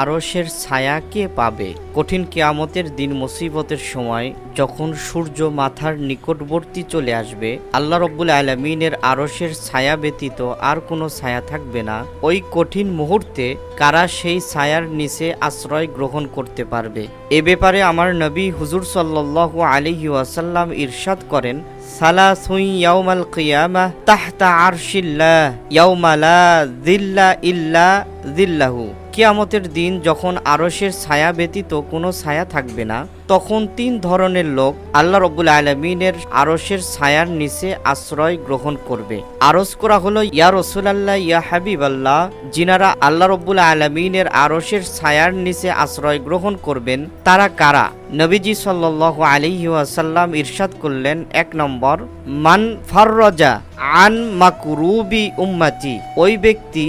আরশের ছায়া কে পাবে? কঠিন কেয়ামতের দিন মুসিবতের সময় যখন সূর্য মাথার নিকটবর্তী চলে আসবে, আল্লাহ রব্বুল আলমিনের আরশের ছায়া ব্যতীত আর কোনো ছায়া থাকবে না। ওই কঠিন মুহূর্তে কারা সেই ছায়ার নিচে আশ্রয় গ্রহণ করতে পারবে? এ ব্যাপারে আমার নবী হুজুর সাল্লাহ আলিহি ওয়াসাল্লাম ইরশাদ করেন সালাসুই তাহতা আরশিল্লাহ, ইয়াউমা লা যিল্লা ইল্লা যিল্লাহু। কিয়ামতের দিন যখন আরশের ছায়া ব্যতীত কোনো ছায়া থাকবে না তখন তিন ধরনের লোক আল্লাহ রব্বুল আলমিনের আরশের ছায়ার নিচে আশ্রয় গ্রহণ করবে। আরস করা হলো, ইয়া রসুল আল্লাহ ইয়া হাবিব আল্লাহ যিনারা আল্লাহ রব্বুল আলমিনের আরশের ছায়ার নিচে আশ্রয় গ্রহণ করবেন, তারা কারা? নবীজি সাল্লাহ আলিহি ওয়াসাল্লাম ইরশাদ করলেন, এক নম্বর, মান ফাররজা আন মাকুরুবি উম্মাতি ওই ব্যক্তি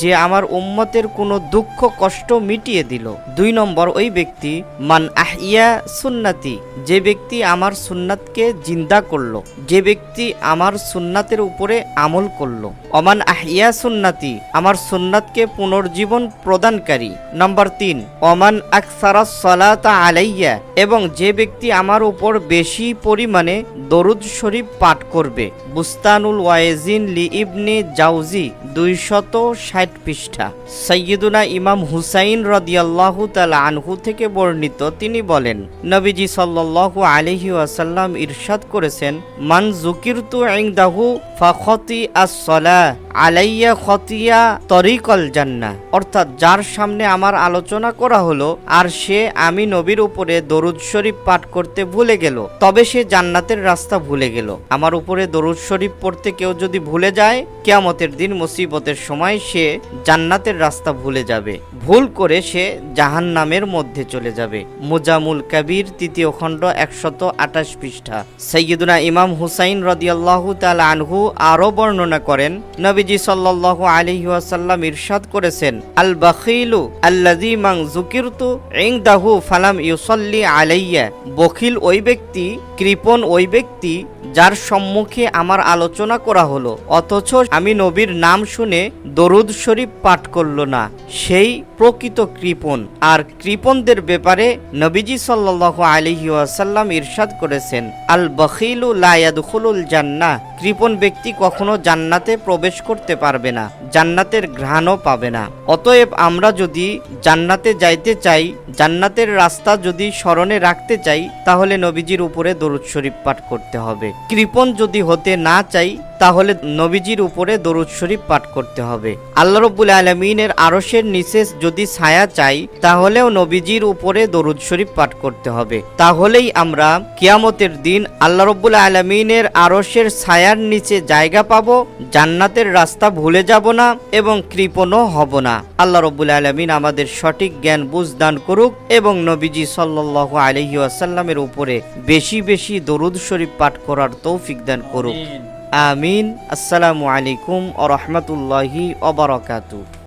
যে আমার উম্মতের কোনো দুঃখ কষ্ট মিটিয়ে দিল। দুই নম্বর, ওই ব্যক্তি, মান আহিয়া সুন্নাতি। যে ব্যক্তি আমার সুন্নাতকে জিন্দা করল যে ব্যক্তি আমার সুন্নাতের উপরে আমল করল। অমান আহিয়া সুন্নাতি, আমার সুন্নাতকে পুনর্জীবন প্রদানকারী। নম্বর তিন অমান আকসারা সলাতা আলাইয়া, এবং যে ব্যক্তি আমার উপর বেশি পরিমাণে দরুদ শরীফ পাঠ করবে। বুস্তানুল ওয়াইজিন লি ইবনে জাউজি, দুইশত ষাট পৃষ্ঠা। সৈয়দুনা ইমাম হুসাইন রদিয়াল্লাহু তালা আনহু থেকে বর্ণিত তিনি বলেন, নবীজি সাল্লাল্লাহু আলাইহি ওয়াসাল্লাম ইরশাদ করেছেন, মান জুকিরতু ইনদাহু ফাখতি আস-সালাহ আলাইয়া খতিয়া তরিকল জান্নাহ। অর্থাৎ যার সামনে আমার আলোচনা করা হলো, আর সে আমি নবীর উপরে দরুদ শরীফ পাঠ করতে ভুলে গেল, তবে সে জান্নাতের রাস্তা ভুলে গেল। আমার উপরে দরুদ শরীফ পড়তে কেউ যদি ভুলে যায়, কেয়ামতের দিন মুসিবতের সময় সে জান্নাতের রাস্তা ভুলে যাবে। ভুল করে সে জাহান নামের মধ্যে চলে যাবে। মুজামুল কাবির, তৃতীয় খণ্ড, একশত আঠাশ পৃষ্ঠা। সৈয়দুনা ইমাম হুসাইন রদিয়াল্লাহু তাআলা আনহু আরও বর্ণনা করেন নবীজি সাল্লাল্লাহু আলাইহি ওয়াসাল্লাম ইরশাদ করেছেন আল বাখিলু আল্লাযী মান যুকিরতু ইনদাহু ফালাম ইউসাল্লি আলাইয়া। বখিল ওই ব্যক্তি, কৃপণ ওই ব্যক্তি, যার সম্মুখে আমার আলোচনা করা হলো, অথচ আমি নবীর নাম শুনে দরুদ শরীফ পাঠ করল না। সেই প্রকৃত কৃপণ। আর কৃপণদের ব্যাপারে নবীজি সাল্লাল্লাহু আলাইহি ওয়াসাল্লাম ইরশাদ করেছেন আল বখিলু লা ইয়াদখুলুল জান্নাহ। কৃপণ ব্যক্তি কখনো জান্নাতে প্রবেশ করতে পারবে না, জান্নাতের ঘ্রাণও পাবে না। অতএব আমরা যদি জান্নাতে যাইতে চাই, জান্নাতের রাস্তা যদি স্মরণে রাখতে চাই, তাহলে নবীজির উপরে দরুদ শরীফ পাঠ করতে হবে। কৃপণ যদি হতে না চাই, তাহলে নবীজির উপরে দরুদ শরীফ পাঠ করতে হবে। আল্লাহ রব্বুল আলমিনের আরশের নিচে যদি ছায়া চাই, তাহলেও নবীজির উপরে দরুদ শরীফ পাঠ করতে হবে। তাহলেই আমরা কিয়ামতের দিন আল্লাহ রব্বুল আলমিনের আরশের ছায়ার নিচে জায়গা পাবো জান্নাতের রাস্তা ভুলে যাব না এবং কৃপণও হব না। আল্লাহ রবুল আলমিন আমাদের সঠিক জ্ঞান বুঝদান করুক এবং নবীজি সাল্লাহ আলহি আসাল্লামের উপরে বেশি বেশি দরুদ শরীফ পাঠ করার তৌফিক দান করুক। আমিন। আসসালামু আলাইকুম ও রহমতুল্লাহি অবরাকাতু